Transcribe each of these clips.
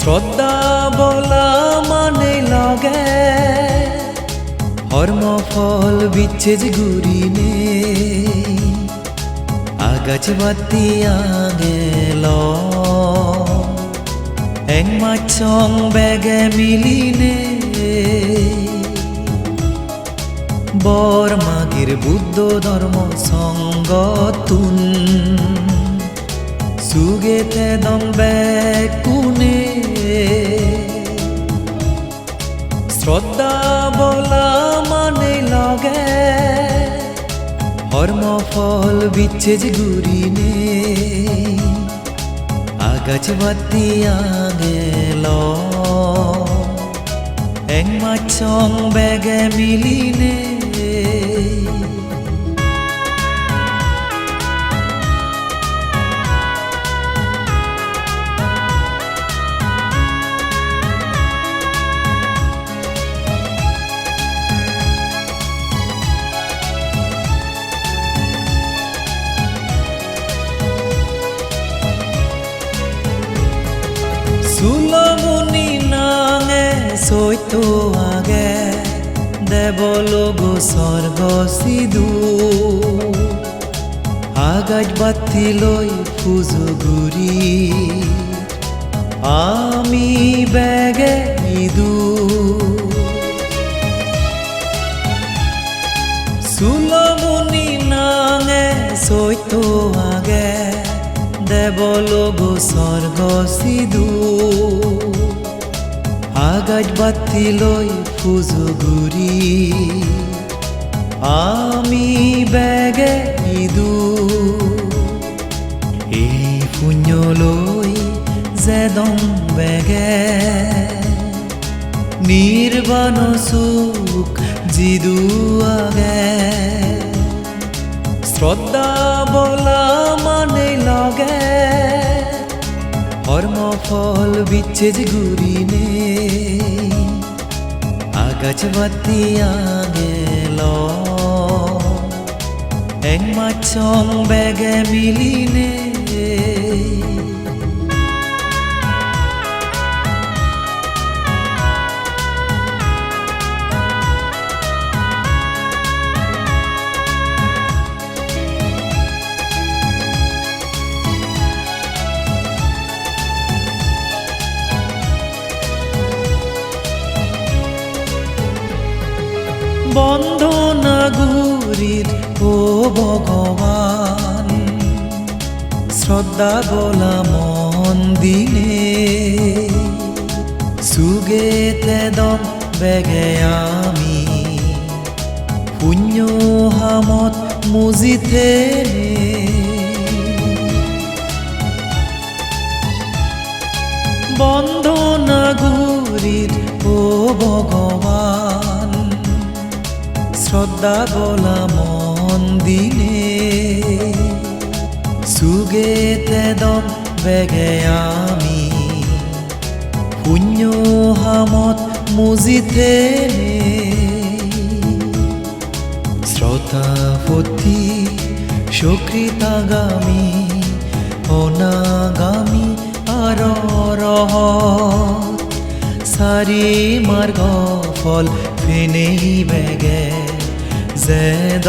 শ্ৰদ্ধা বলা মানে লগে। হর্ম ফল বিচ্ছেজ গুরিনে আগাছ বাতি আগেল এক মাছং বেগে মিলিনে বৰ মাগিৰ বুদ্ধ ধৰ্ম সংগতুন সুগেতে দম ফল গুরি নে আগাছ বাতি গেল এক মাছ ব্যাগে মিলিনে। সৈতো আগে দেবলোগো স্বর্গ সিধু আগাজ বাতি লই ফুজগুরি আমি বেগে ইদু সুলমুনি নাঙে সৈতো আগে দেবলোগো স্বর্গ সিধু আগাজ বাতি লই ফুজগুরি আমি বেগে ইদু এই পুণ্যলৈ যেদম বেগে নির্বাণ সুখ জিদু আগে। শ্রদ্ধা বলা কর্ম ফল গুরি গুরিনে আগাছ বাতি গেল এক মাছ বেগে মিলিনে বন্ধনাগুরির ও ভগবান, শ্রদ্ধা বলা মন দিলে সুগেতে দম বেগে আমি, পুণ্য হামত মুজিতে বন্ধনাগুরির ও ভগবান শ্রদ্ধা বলা মন দিলে সুগেতে দম বেগে আমি। পুণ্য হামত মুজিতে শ্রোতাপতি সুকৃতাগামী অনাগামী আর রহ সারি মার্গ ফল ফেনেই বেগে। জেদ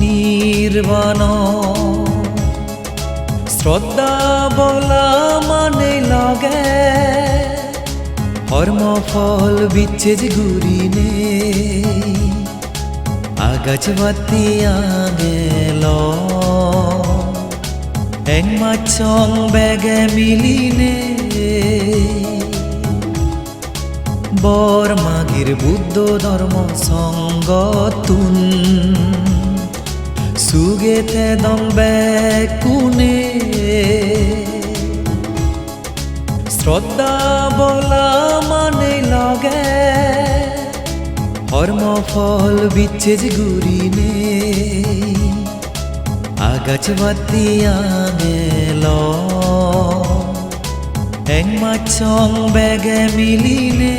নির্বাণ। শ্রদ্ধা বলা মানে লগে। কর্ম ফল বিচ্ছেজ গুরিনে আগাছ বাতি আগেল। এক মাছং বেগে মিলিনে বৰ মাগিৰ বুদ্ধ ধৰ্ম সংগতুন সুগেতে দম্বে কোনে। শ্ৰদ্ধা বলা মানে লগে। কর্ম ফল বিচ্ছেজ গুরিনে আগাছ বাতি আগেল এক মাছং বেগে মিলিনে